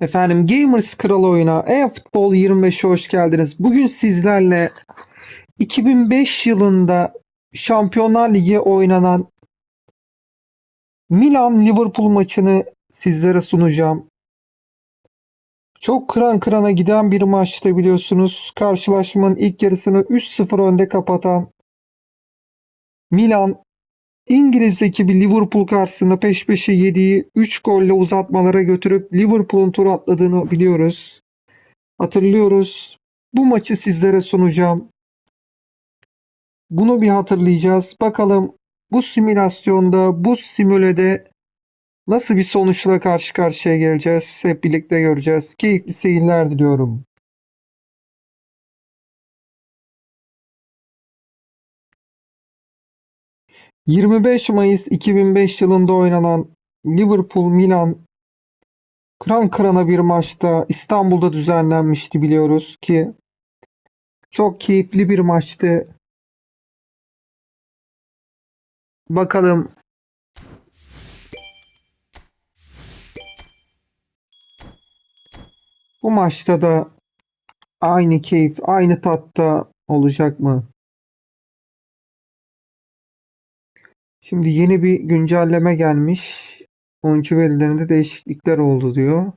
Efendim Gamers Kralı oyuna e-futbol 25'e hoş geldiniz. Bugün sizlerle 2005 yılında Şampiyonlar Ligi oynanan Milan Liverpool maçını sizlere sunacağım. Çok kıran kırana giden bir maçtı biliyorsunuz. Karşılaşmanın ilk yarısını 3-0 önde kapatan Milan İngiliz ekibi Liverpool karşısında peş peşe yediği 3 golle uzatmalara götürüp Liverpool'un tur atladığını biliyoruz. Hatırlıyoruz. Bu maçı sizlere sunacağım. Bunu bir hatırlayacağız. Bakalım bu simülasyonda, bu simülede nasıl bir sonuçla karşı karşıya geleceğiz? Hep birlikte göreceğiz. Keyifli seyirler diliyorum. ...25 Mayıs 2005 yılında oynanan Liverpool-Milan kıran kırana bir maçta İstanbul'da düzenlenmişti biliyoruz ki çok keyifli bir maçtı. Bakalım bu maçta da aynı keyif, aynı tatta olacak mı? Şimdi yeni bir güncelleme gelmiş. Oyuncu verilerinde değişiklikler oldu diyor.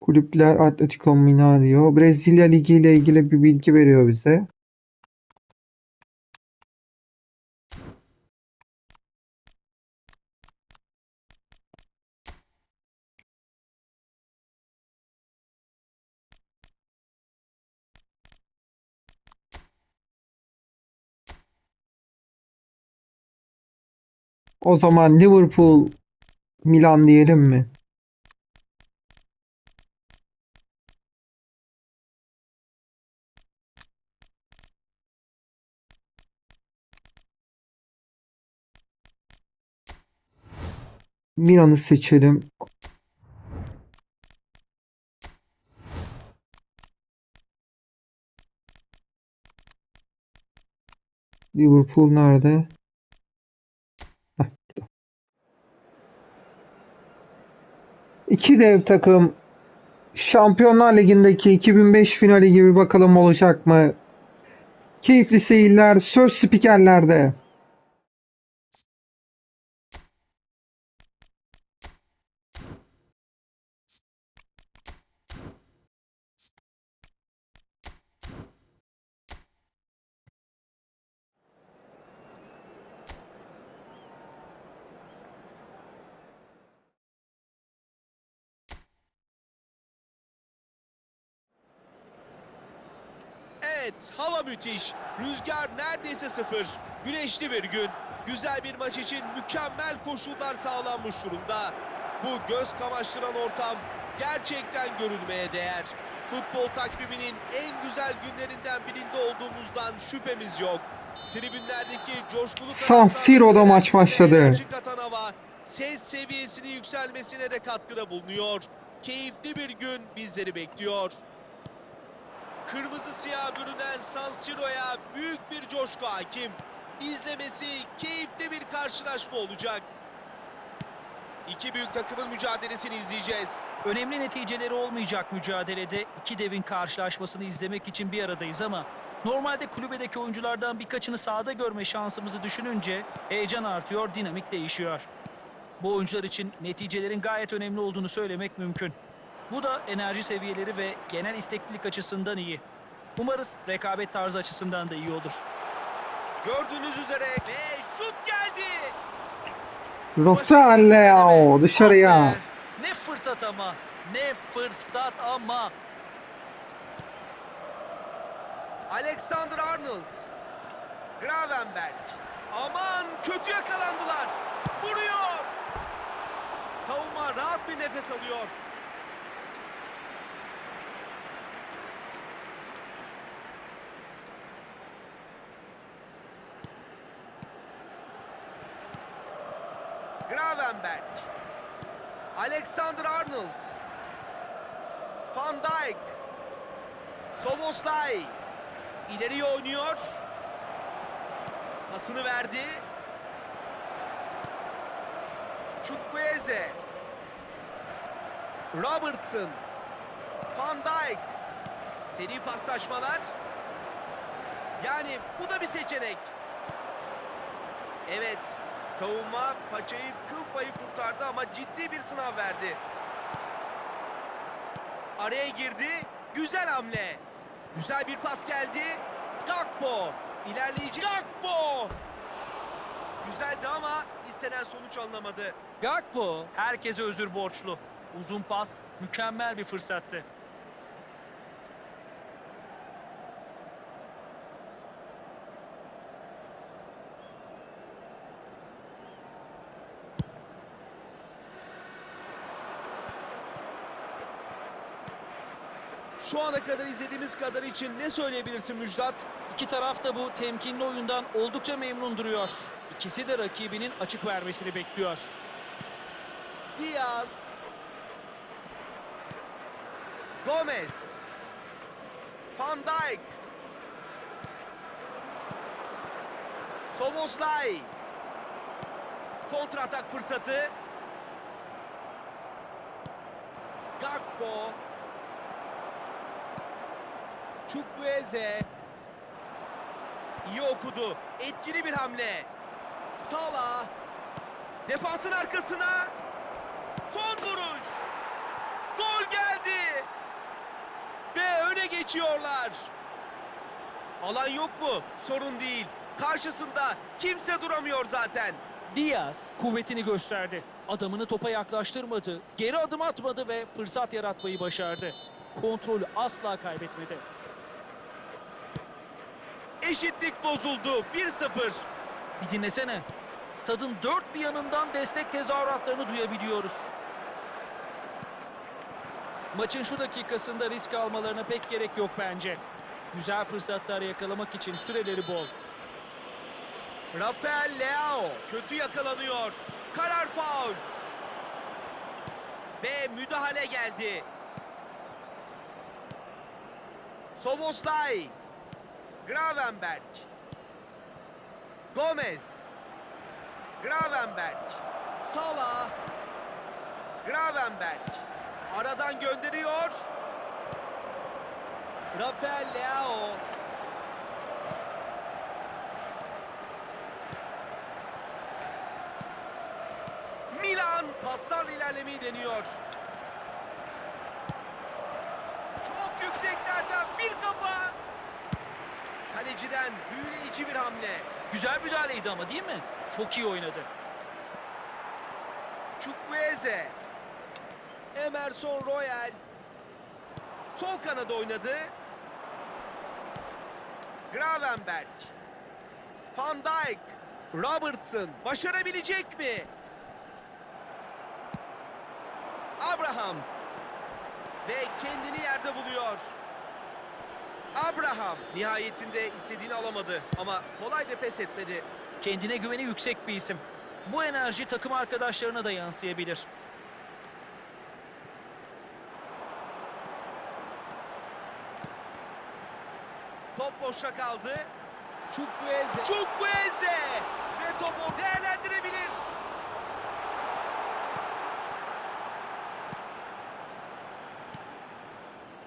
Kulüpler Atletico Mineiro. Brezilya Ligi ile ilgili bir bilgi veriyor bize. O zaman Liverpool Milan diyelim mi? Milan'ı seçelim. Liverpool nerede? Heh, burada. İki dev takım Şampiyonlar Ligi'ndeki 2005 finali gibi bakalım olacak mı? Keyifli seyirler söz spikerlerde. Evet, hava müthiş. Rüzgar neredeyse sıfır. Güneşli bir gün. Güzel bir maç için mükemmel koşullar sağlanmış durumda. Bu göz kamaştıran ortam gerçekten görülmeye değer. Futbol takviminin en güzel günlerinden birinde olduğumuzdan şüphemiz yok. Tribünlerdeki coşkulu San Siro'da maç başladı. enerji katan hava, ses seviyesinin yükselmesine de katkıda bulunuyor. Keyifli bir gün bizleri bekliyor. Kırmızı siyah bürünen San Siro'ya büyük bir coşku hakim. İzlemesi keyifli bir karşılaşma olacak. İki büyük takımın mücadelesini izleyeceğiz. Önemli neticeleri olmayacak mücadelede iki devin karşılaşmasını izlemek için bir aradayız ama normalde kulübedeki oyunculardan birkaçını sahada görme şansımızı düşününce heyecan artıyor, dinamik değişiyor. Bu oyuncular için neticelerin gayet önemli olduğunu söylemek mümkün. Bu da enerji seviyeleri ve genel isteklilik açısından iyi. Umarız rekabet tarzı açısından da iyi olur. Gördüğünüz üzere ve şut geldi. Rosaleo dışarıya. Ah be! Ne fırsat ama, ne fırsat ama. Alexander Arnold. Gravenberg. Aman kötü yakalandılar. Vuruyor. Savunma rahat bir nefes alıyor. Gravenberg. Alexander Arnold. Van Dijk. Soboslay. İleriye oynuyor. Pasını verdi. Chukwueze. Robertson. Van Dijk. Seri paslaşmalar. Yani bu da bir seçenek. Evet. Savunma paçayı kıl payı kurtardı ama ciddi bir sınav verdi. Araya girdi. Güzel hamle. Güzel bir pas geldi. Gakpo. İlerleyici Gakpo. Güzeldi ama istenen sonuç alınamadı. Gakpo herkese özür borçlu. Uzun pas mükemmel bir fırsattı. Şu ana kadar izlediğimiz kadar için ne söyleyebilirsin Müjdat? İki taraf da bu temkinli oyundan oldukça memnun duruyor. İkisi de rakibinin açık vermesini bekliyor. Diaz. Gomez. Van Dijk. Soboslay. Kontratak fırsatı. Gakpo. Çukbueze. İyi okudu. Etkili bir hamle. Salah. Defansın arkasına. Son vuruş. Gol geldi. Ve öne geçiyorlar. Alan yok mu? Sorun değil. Karşısında kimse duramıyor zaten. Diaz kuvvetini gösterdi. Adamını topa yaklaştırmadı, geri adım atmadı ve fırsat yaratmayı başardı. Kontrolü asla kaybetmedi. Eşitlik bozuldu. 1-0. Bir dinlesene. Stadın dört bir yanından destek tezahüratlarını duyabiliyoruz. Maçın şu dakikasında risk almalarına pek gerek yok bence. Güzel fırsatlar yakalamak için süreleri bol. Rafael Leao kötü yakalanıyor. Karar faul. Ve müdahale geldi. Soboslay. Gravenberg. Gomez. Gravenberg. Salah. Gravenberg. Aradan gönderiyor. Rafael Leao. Milan paslarla ilerlemeyi deniyor. Çok yükseklerden bir kafa. Kaleciden büyüleyici bir hamle. Güzel müdahaleydi ama değil mi? Çok iyi oynadı. Chukwueze. Emerson Royal. Sol kanada oynadı. Gravenberg. Van Dijk. Robertson. Başarabilecek mi? Abraham. Ve kendini yerde buluyor. Abraham nihayetinde istediğini alamadı ama kolay da pes etmedi. Kendine güveni yüksek bir isim. Bu enerji takım arkadaşlarına da yansıyabilir. Top boşta kaldı. Chukwueze. Chukwueze! Ve topu değerlendirebilir.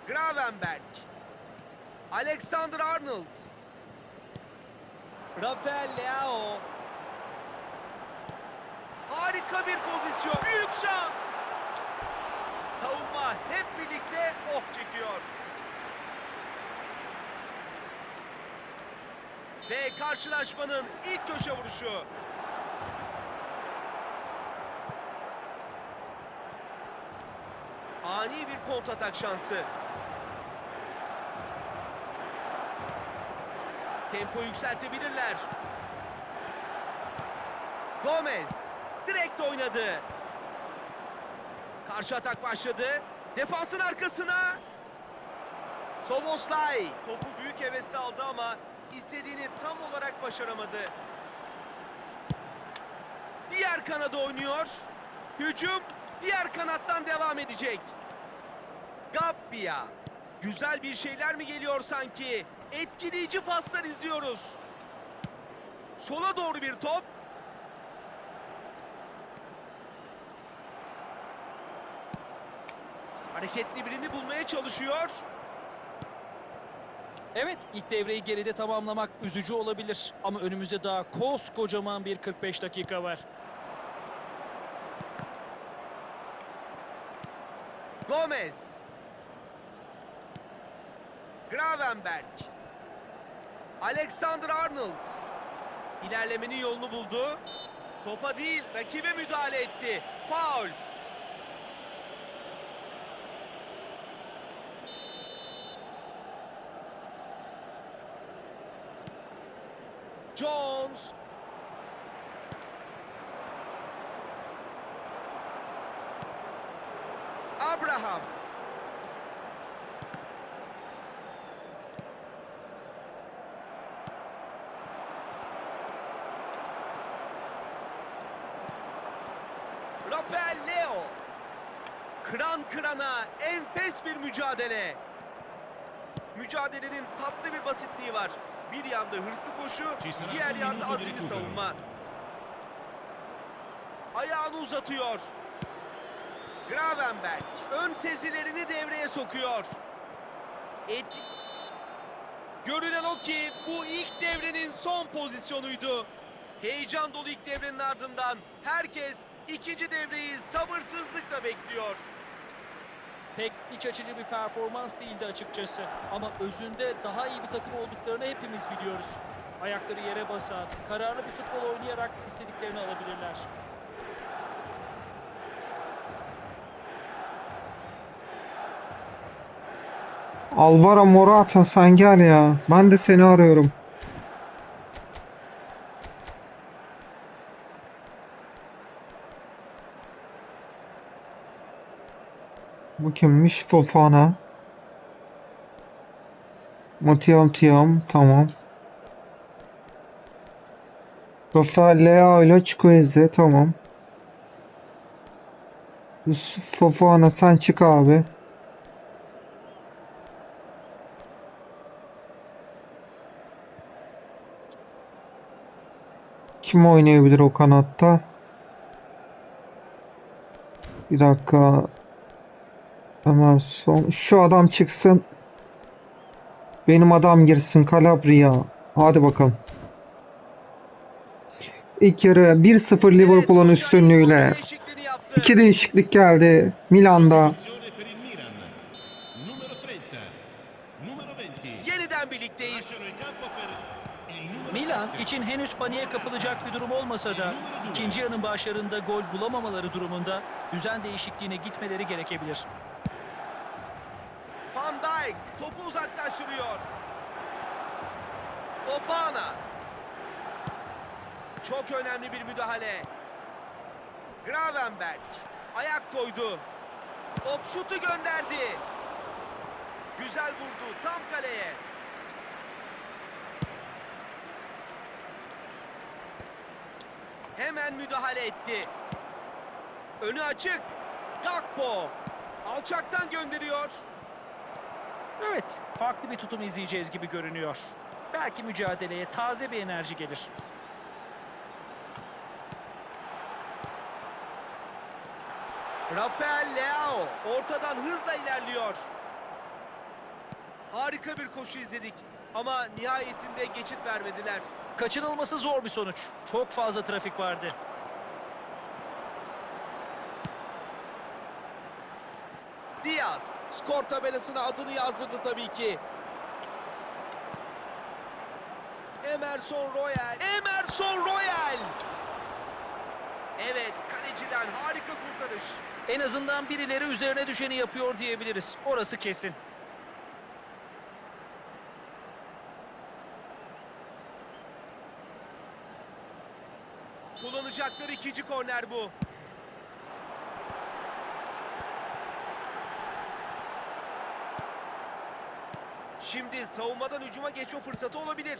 Gravenberg. Alexander Arnold. Rafael Leao. Harika bir pozisyon. Büyük şans. Savunma hep birlikte oh çekiyor. Ve karşılaşmanın ilk köşe vuruşu. Ani bir kontratak şansı. Tempo yükseltebilirler. Gomez direkt oynadı. Karşı atak başladı. Defansın arkasına. Soboslay topu büyük hevesle aldı ama istediğini tam olarak başaramadı. Diğer kanada oynuyor. Hücum diğer kanattan devam edecek. Gabbia. Güzel bir şeyler mi geliyor sanki? Etkileyici paslar izliyoruz. Sola doğru bir top. Hareketli birini bulmaya çalışıyor. Evet, ilk devreyi geride tamamlamak üzücü olabilir. Ama önümüzde daha koskocaman bir 45 dakika var. Gomez. Gravenberg. Alexander Arnold. İlerlemenin yolunu buldu. Topa değil, rakibe müdahale etti. Faul. Jones. Abraham. Rafael Leo. Kıran kırana enfes bir mücadele. Mücadelenin tatlı bir basitliği var. Bir yanda hırslı koşu, diğer yanda azimli savunma. Ayağını uzatıyor. Gravenberg ön sezilerini devreye sokuyor. Et... Görünen o ki bu ilk devrenin son pozisyonuydu. Heyecan dolu ilk devrenin ardından herkes ikinci devreyi sabırsızlıkla bekliyor. Pek iç açıcı bir performans değildi açıkçası. Ama özünde daha iyi bir takım olduklarını hepimiz biliyoruz. Ayakları yere basan, kararlı bir futbol oynayarak istediklerini alabilirler. Alvaro Morata sen gel ya. Ben de seni arıyorum. Bu kimmiş? Fofana. Matiyam Tiyam. Tamam. Rafael Leao ile Chukwueze. Tamam. Yusuf Fofana sen çık abi. Kim oynayabilir o kanatta? Bir dakika. Hemen son. Şu adam çıksın. Benim adam girsin. Calabria. Hadi bakalım. İlk yarı 1-0 Liverpool'un üstünlüğüyle. İki değişiklik geldi. Milan'da. Per il Milan. Numero 30. Numero 20. Yeniden birlikteyiz. Milan 7. için henüz paniğe kapılacak bir durum olmasa da ikinci yarının başlarında gol bulamamaları durumunda düzen değişikliğine gitmeleri gerekebilir. Van Dijk topu uzaklaştırıyor. Ofana. Çok önemli bir müdahale. Gravenberg ayak koydu. Top şutu gönderdi. Güzel vurdu tam kaleye. Hemen müdahale etti. Önü açık. Gakpo alçaktan gönderiyor. Evet, farklı bir tutum izleyeceğiz gibi görünüyor. Belki mücadeleye taze bir enerji gelir. Rafael Leao ortadan hızla ilerliyor. Harika bir koşu izledik ama nihayetinde geçit vermediler. Kaçınılması zor bir sonuç. Çok fazla trafik vardı. Diaz skor tabelasına adını yazdırdı tabii ki. Emerson Royal. Emerson Royal. Evet kaleciden harika kurtarış. En azından birileri üzerine düşeni yapıyor diyebiliriz. Orası kesin. Kullanacakları ikinci korner bu. Şimdi savunmadan hücuma geçme fırsatı olabilir.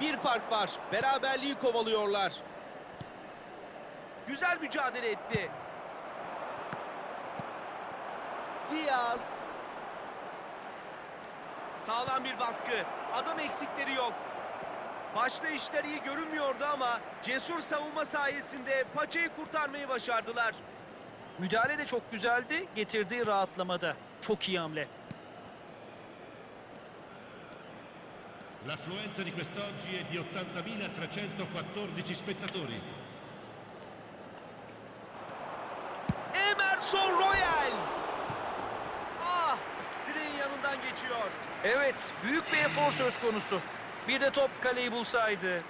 Bir fark var. Beraberliği kovalıyorlar. Güzel mücadele etti. Diaz. Sağlam bir baskı. Adam eksikleri yok. Başta işler iyi görünmüyordu ama cesur savunma sayesinde paçayı kurtarmayı başardılar. Müdahale de çok güzeldi, getirdiği rahatlamada. Çok iyi hamle. L'affluenza di quest'oggi è di 80.314 spettatori. Emerson Royal! Ah! Direğin yanından geçiyor. Evet, büyük bir efor söz konusu. Bir de top kaleyi bulsaydı.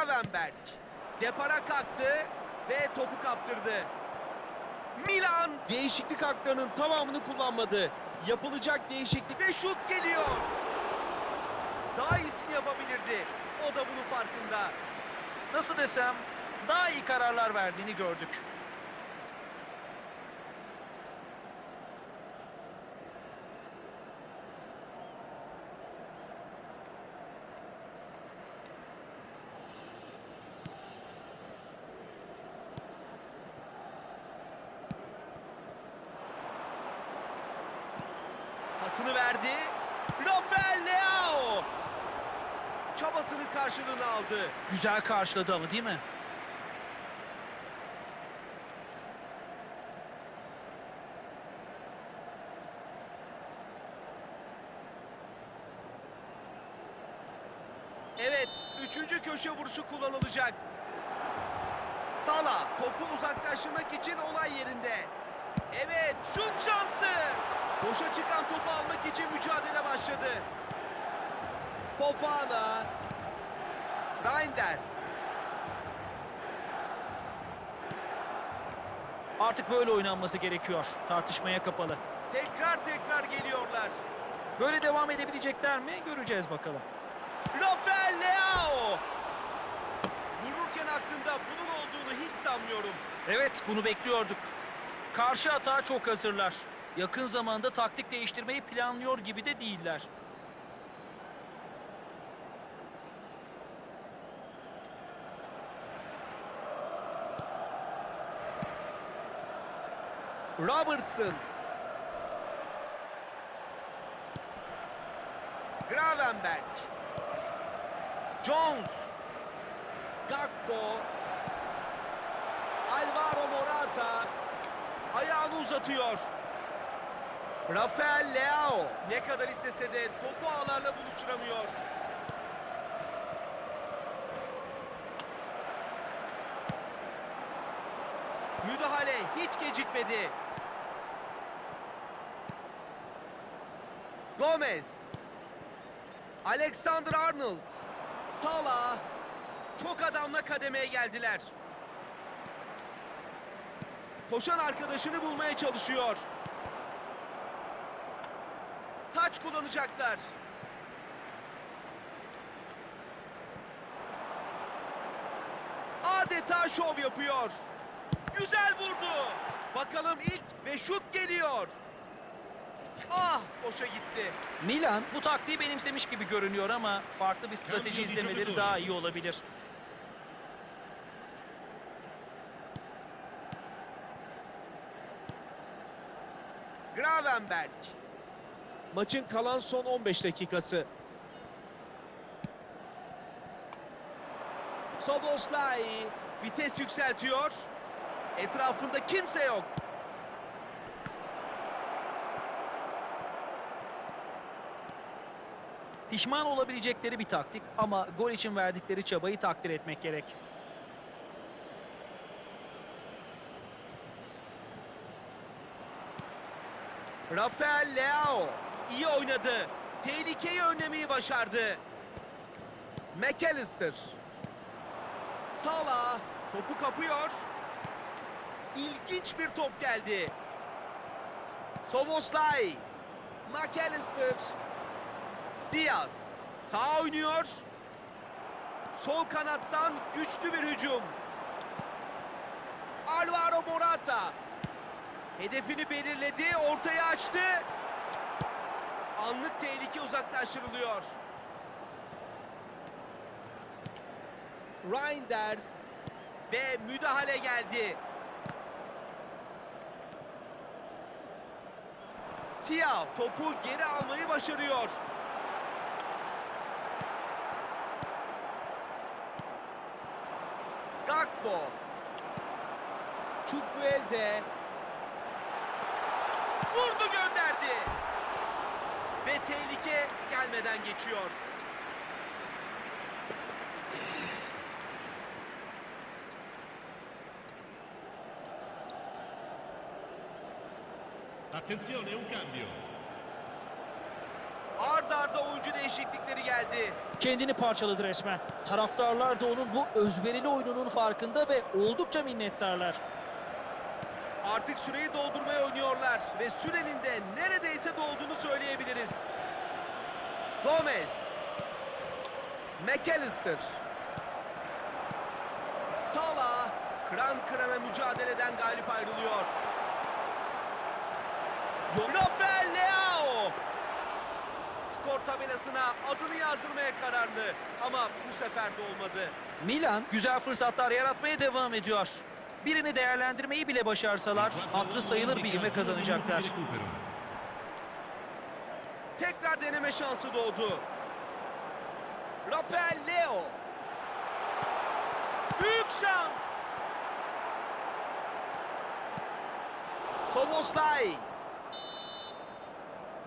Gravenberg depara kalktı ve topu kaptırdı. Milan değişiklik haklarının tamamını kullanmadı. Yapılacak değişiklik ve şut geliyor. Daha iyisini yapabilirdi. O da bunun farkında. Nasıl desem, daha iyi kararlar verdiğini gördük. Pasını verdi. Rafael Leao. Çabasının karşılığını aldı. Güzel karşıladı ama değil mi? Evet, üçüncü köşe vuruşu kullanılacak. Sala topu uzaklaştırmak için olay yerinde. Evet, şut şansı. Boşa çıkan topu almak için mücadele başladı. Fofana. Reinders. Artık böyle oynanması gerekiyor. Tartışmaya kapalı. Tekrar tekrar geliyorlar. Böyle devam edebilecekler mi? Göreceğiz bakalım. Rafael Leao. Vururken aklında bunun olduğunu hiç sanmıyorum. Evet, bunu bekliyorduk. Karşı atağa çok hazırlar. Yakın zamanda taktik değiştirmeyi planlıyor gibi de değiller. Robertson. Gravenberg. Jones. Gakpo. Alvaro Morata. Ayağını uzatıyor. Rafael Leao ne kadar istese de topu ağlarla buluşturamıyor. Müdahale hiç gecikmedi. Gomez. Alexander Arnold. Salah. Çok adamla kademeye geldiler. Koşan arkadaşını bulmaya çalışıyor. Taç kullanacaklar. Adeta şov yapıyor. Güzel vurdu. Bakalım ilk ve şut geliyor. Ah boşa gitti. Milan bu taktiği benimsemiş gibi görünüyor ama farklı bir strateji izlemeleri daha iyi olabilir. Gravenberg. Maçın kalan son 15 dakikası. Soboslai vites yükseltiyor. Etrafında kimse yok. Pişman olabilecekleri bir taktik ama gol için verdikleri çabayı takdir etmek gerek. Rafael Leao iyi oynadı. Tehlikeyi önlemeyi başardı. McAllister. Salah topu kapıyor. İlginç bir top geldi. Soboslay. McAllister. Diaz. Sağ oynuyor. Sol kanattan güçlü bir hücum. Alvaro Morata. Hedefini belirledi, ortaya açtı. Anlık tehlike uzaklaştırılıyor. Reinders ve müdahale geldi. Tia topu geri almayı başarıyor. Gakpo. Chukwueze. Vurdu gönderdi. Ve tehlike gelmeden geçiyor. Attenzione, un cambio. Ard arda oyuncu değişiklikleri geldi. Kendini parçaladı resmen. Taraftarlar da onun bu özverili oyununun farkında ve oldukça minnettarlar. Artık süreyi doldurmaya oynuyorlar ve sürenin de neredeyse dolduğunu söyleyebiliriz. Gomez. McAllister. Salah kıran kırana mücadeleden galip ayrılıyor. Rafael Leao. Skor tabelasına adını yazdırmaya kararlı ama bu sefer de olmadı. Milan güzel fırsatlar yaratmaya devam ediyor. Birini değerlendirmeyi bile başarsalar hatırı sayılır bir ivme kazanacaklar. Tekrar deneme şansı doğdu. Rafael Leo. Büyük şans. Soboslay.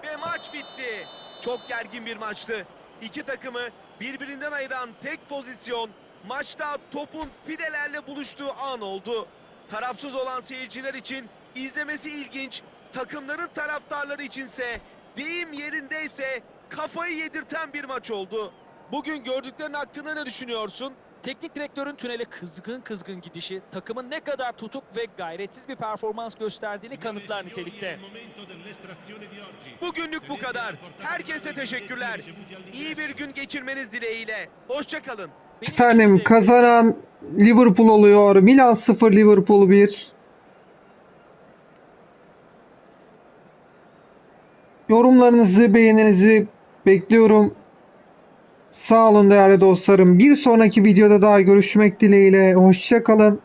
Ve maç bitti. Çok gergin bir maçtı. İki takımı birbirinden ayıran tek pozisyon maçta topun fidelerle buluştuğu an oldu. Tarafsız olan seyirciler için izlemesi ilginç, takımların taraftarları içinse deyim yerindeyse kafayı yedirten bir maç oldu. Bugün gördüklerin hakkında ne düşünüyorsun? Teknik direktörün tünele kızgın kızgın gidişi takımın ne kadar tutuk ve gayretsiz bir performans gösterdiğini kanıtlar nitelikte. Bugünlük bu kadar. Herkese teşekkürler. İyi bir gün geçirmeniz dileğiyle. Hoşçakalın. Efendim kazanan Liverpool oluyor. Milan 0 Liverpool 1. Yorumlarınızı, beğeninizi bekliyorum. Sağ olun değerli dostlarım. Bir sonraki videoda daha görüşmek dileğiyle. Hoşçakalın.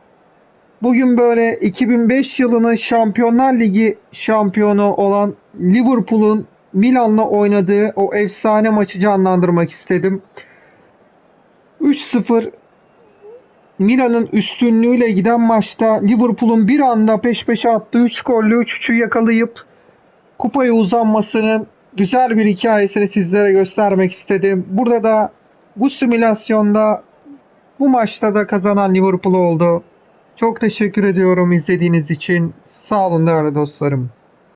Bugün böyle 2005 yılının Şampiyonlar Ligi şampiyonu olan Liverpool'un Milan'la oynadığı o efsane maçı canlandırmak istedim. 3-0 Milan'ın üstünlüğüyle giden maçta Liverpool'un bir anda peş peşe attığı 3 golle 3-3'ü yakalayıp kupaya uzanmasının güzel bir hikayesini sizlere göstermek istedim. Burada da bu simülasyonda bu maçta da kazanan Liverpool oldu. Çok teşekkür ediyorum izlediğiniz için. Sağ olun değerli dostlarım.